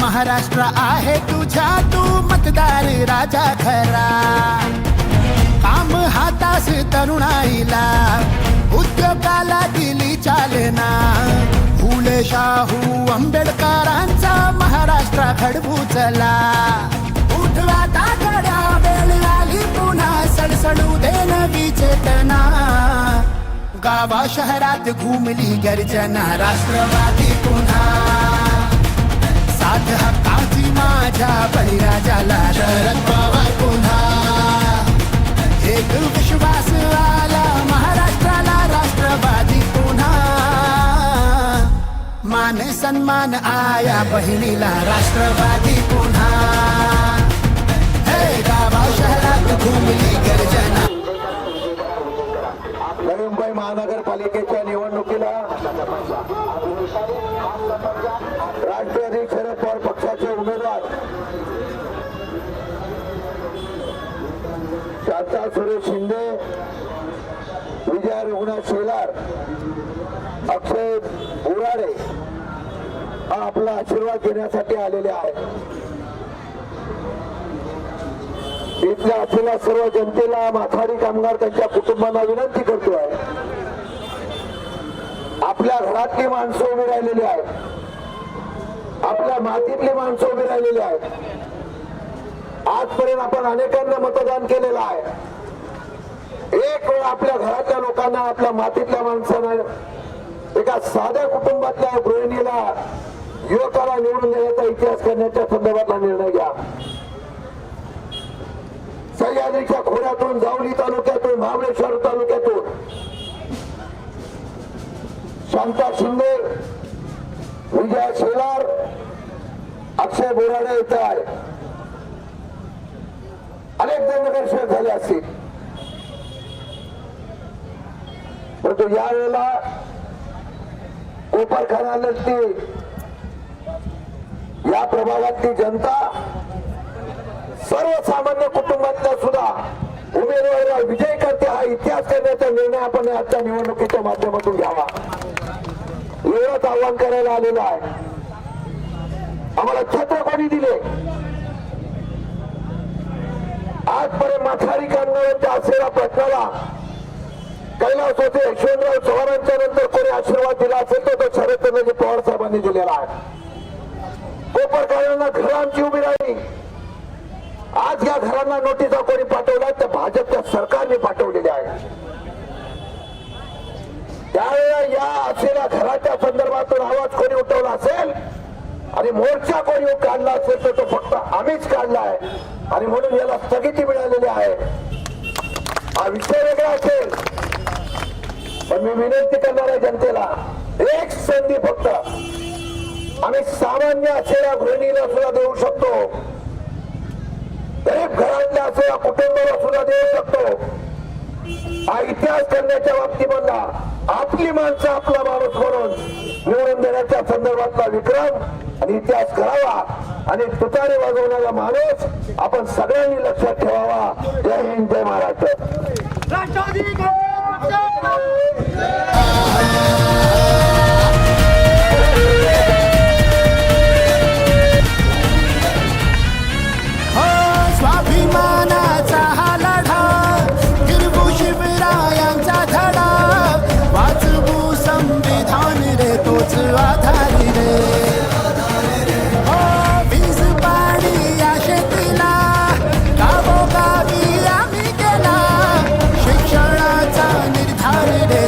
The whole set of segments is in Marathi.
महाराष्ट्र आहे तुझ्या तू मतदार राजा खरा. काम हातास तरुणाईला उद्योगाला दिली चालना. फुले शाहू आंबेडकरांचा महाराष्ट्र घडवू चला उठवा तातड्या वेळ आली पुन्हा सडसडू दे नवी चेतना. गावा शहरात घुमली गर्जना राष्ट्रवादी साथ हक्काची माझ्या बळीराजाला शरद पवार पुन्हा. एक विश्वास आला महाराष्ट्राला राष्ट्रवादी पुन्हा. मान सन्मान आया बहिणीला राष्ट्रवादी पुन्हा. शांता शिंदे विजय रघुनाथ शेलार अक्षय बोराडे हा आपला आशीर्वाद घेण्यासाठी आलेले आहेत. इथल्या असलेल्या सर्व जनतेला माथाडी कामगार त्यांच्या कुटुंबांना विनंती करतोय आपल्या घरातली माणसं उभी राहिलेली आहेत. आपल्या मातीतली माणसं उभी राहिलेली आहेत. आजपर्यंत आपण अनेकांना मतदान केलेलं आहे. एक वेळ आपल्या घरातल्या लोकांना आपल्या मातीतल्या माणसानं एका साध्या कुटुंबातल्या गृहिणीला युवकाला निवडून देण्याचा इतिहास करण्याच्या संदर्भातला निर्णय घ्या. सह्याद्रीच्या खोऱ्यातून जावली तालुक्यातून महाबळेश्वर तालुक्यातून. शांता शिंदे विजय शेलार अक्षय बोराडे येत आहे अनेक जण नगरसेवक झाले असतील. परंतु यावेळेला कोपरखानातली या प्रभागातली जनता सर्वसामान्य कुटुंबातल्या सुद्धा उमेदवारीला विजय करते हा इतिहास करण्याचा निर्णय आपण आजच्या निवडणुकीच्या माध्यमातून घ्यावा. एवढंच आव्हान करायला आलेलं आहे. आम्हाला छत्र कोणी दिले? आजपर्यंत माथारी कामगारांच्या असलेल्या प्रश्नाला कैलास होते. यशवंतराव चव्हाणांच्या नंतर कोणी आशीर्वाद दिला असेल तर तो शरदचंद्रजी पवार साहेबांनी दिलेला आहे. कोपरकरांना घरं आमची उभी राहिली. आज या घरांना नोटिसा कोणी पाठवल्या त्या भाजपच्या सरकारने पाठवलेल्या आहेत त्यावेळेला या असलेल्या घराच्या संदर्भातून आवाज कोणी उठवला असेल? आणि मोर्चा कोणी काढला असेल तर तो फक्त आम्हीच काढला आहे. आणि म्हणून याला स्थगिती मिळालेली आहे. हा विषय वेगळा असेल. पण मी विनंती करणार आहे जनतेला एक संधी फक्त. आम्ही सामान्य असलेल्या गृहिणीला सुद्धा देऊ शकतो. गरीब घरातल्या असलेल्या कुटुंबाला सुद्धा देऊ शकतो. हा इतिहास करण्याच्या बाबतीमधला आपली माणसं आपला माणूस म्हणून निवडून देण्याच्या संदर्भातला विक्रम आणि इतिहास करावा आणि तुतारे वाजवणारा माणूस आपण सगळ्यांनी लक्षात ठेवावा. जय हिंद जय महाराष्ट्र. हो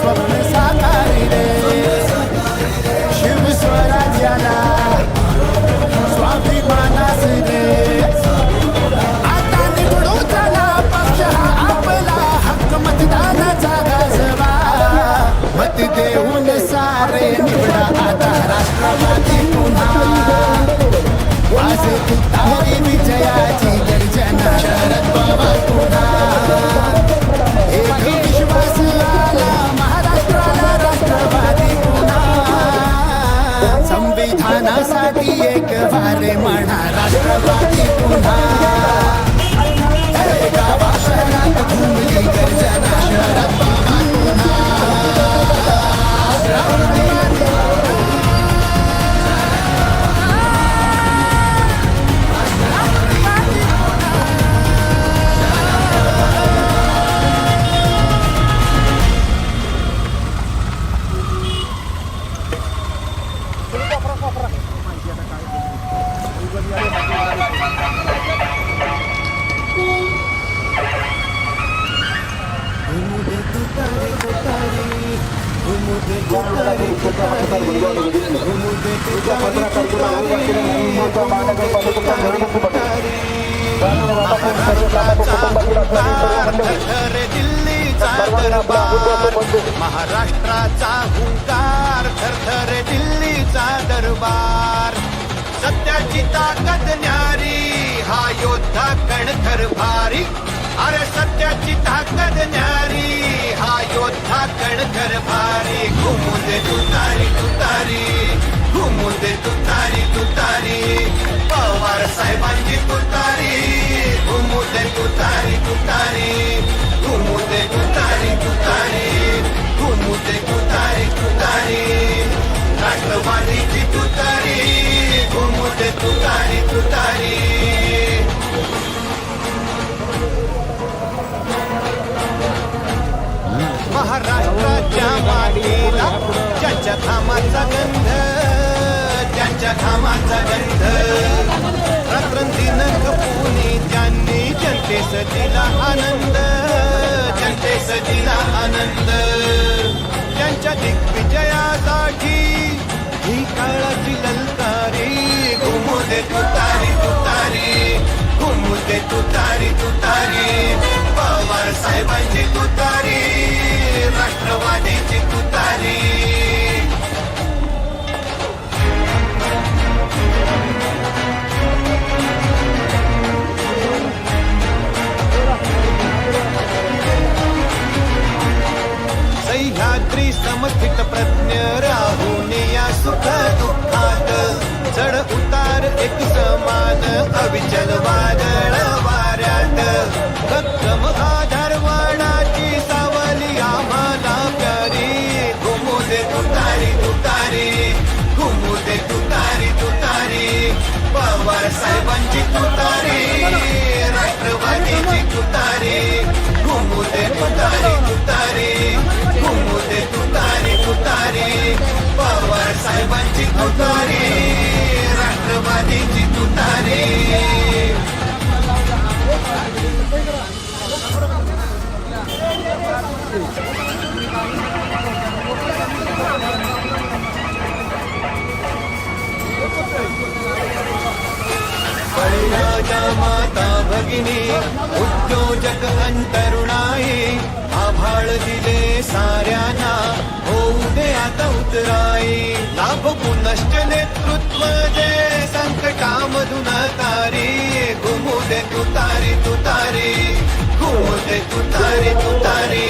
Flamengo. महाराष्ट्राचा हुंकार थरथर दिल्लीचा दरबार. सत्याची ताकद न्यारी हा योद्धा कणखर भारी. अरे सत्याची ताकद न्यारी हा योद्धा कणखर भारी. घुमुंदे तुतारी तुतारी. घुमुंदे तुतारी तुतारी. पवार साहेबांची तुतारी. घुमुंदे तुतारी तुतारी. त्यांच्या घामाचा गंध त्यांच्या घामाचा गंध. रात्रंदिन पुणे त्यांनी जनतेस दिला आनंद जनतेस दिला आनंद. त्यांच्या दिग्विजयासाठी ही काळाची ललकारी घुमू दे तुतारी तुतारी घुमू दे तुतारी तुतारी. पवार साहेबांची अवतारे राष्ट्रवादीची तुतारे. माता भगिनी उद्योजक अंतरुणाई आभाळ दिले साऱ्यांना होऊ दे आता उतराई. लाभ पुनश्च नेतृत्व दे. संकटामधून तारी. घुमू दे तुतारी तुतारी घुमू दे तुतारी तुतारी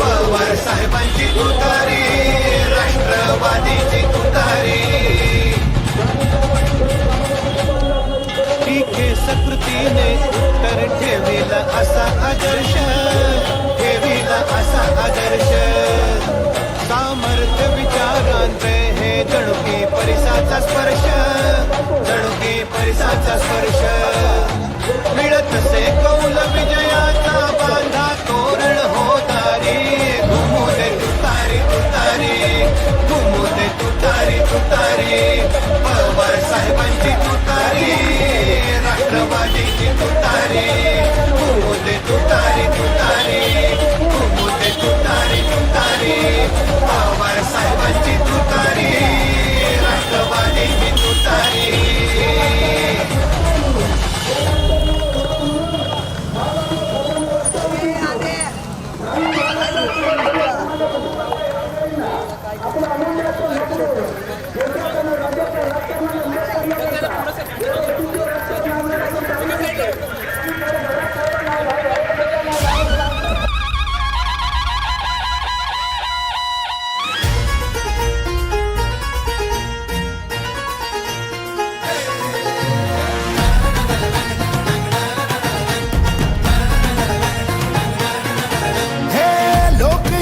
पवार साहेबांची तुतारी राष्ट्र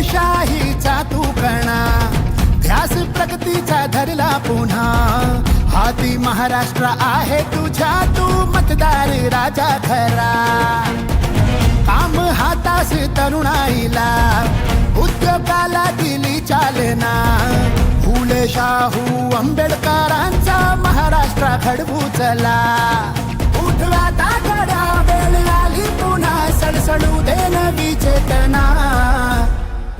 लोकशाहीचा तू कणा ध्यास प्रगतीचा धरला पुन्हा. हाती महाराष्ट्र आहे तुझ्या तू मतदार राजा खरा काम हातास तरुणाईला उद्योगाला दिली चालना. फुले शाहू आंबेडकरांचा महाराष्ट्र घडवू चला उठला तागडा वेळ आली पुन्हा सडसडू दे नवी चेतना.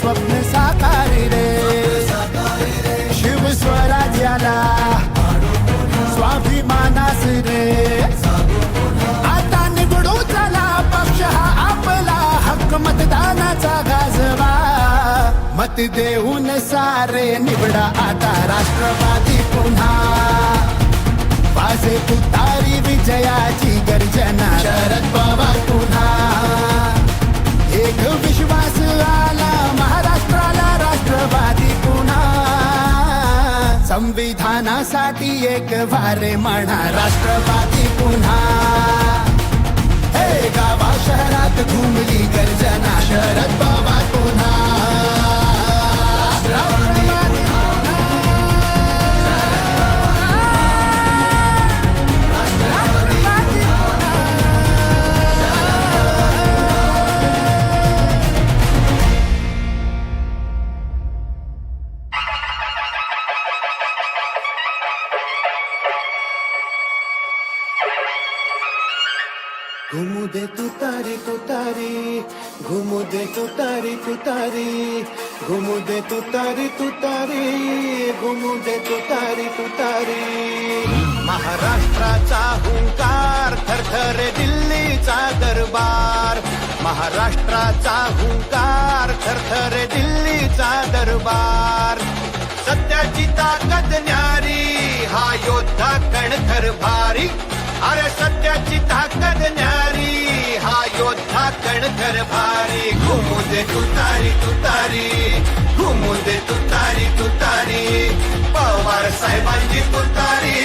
स्वप्न साकारी रे. शिव स्वराज्याला स्वाभिमानास रे. आता निवडू चला पक्ष हा आपला हक्क मतदानाचा गाजवा. मत देऊन सारे निवडा आता राष्ट्रवादी पुन्हा. वाजे तुतारी विजयाची गर्जना संविधानासाठी एक वारे म्हणा. राष्ट्रवादी पुन्हा. हे गावा शहरात घुमली गर्जना. शरद पवार महाराष्ट्राचा हुंकार थरथरे दिल्लीचा दरबार. महाराष्ट्राचा हुंकार थरथरे दिल्लीचा दरबार. सत्याची ताकद न्यारी हा योद्धा कणखर भारी. अरे सत्याची ताकद न्यारी हा योद्धा कणखर भारी. घुमू दे तुतारी तुतारी. घुमू दे तुतारी तुतारी. पवार साहेबांची तुतारी.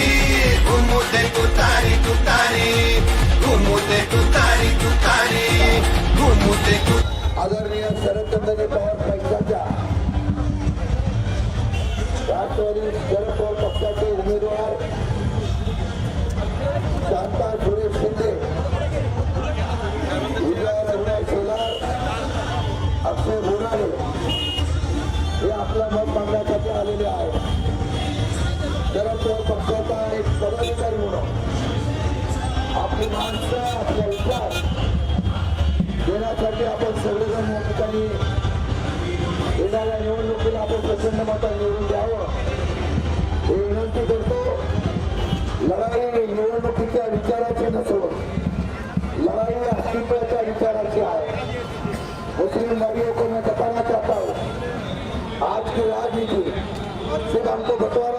शरद पक्षाचा एक पदाधिकारी म्हणून. आपली माणसं आपला विचार. देण्यासाठी आपण सगळेजण या ठिकाणी येणाऱ्या निवडणुकीला आपण प्रचंड मतात निवडून द्यावं. हे विनंती करतो. लढाई निवडणुकीच्या विचाराची नसून लढाई अस्तित्वाच्या विचाराची आहे. मुस्लिम भाइयों को मैं बताना चाहता हूँ आज की राजनीति? सिर्फ हमको बंटवारा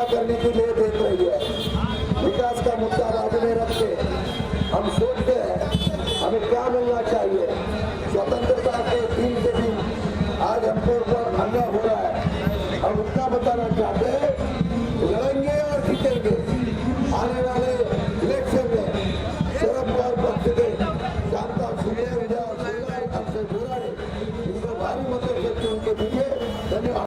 हम क्या बताना चाहते हैं लड़ेंगे और जीतेंगे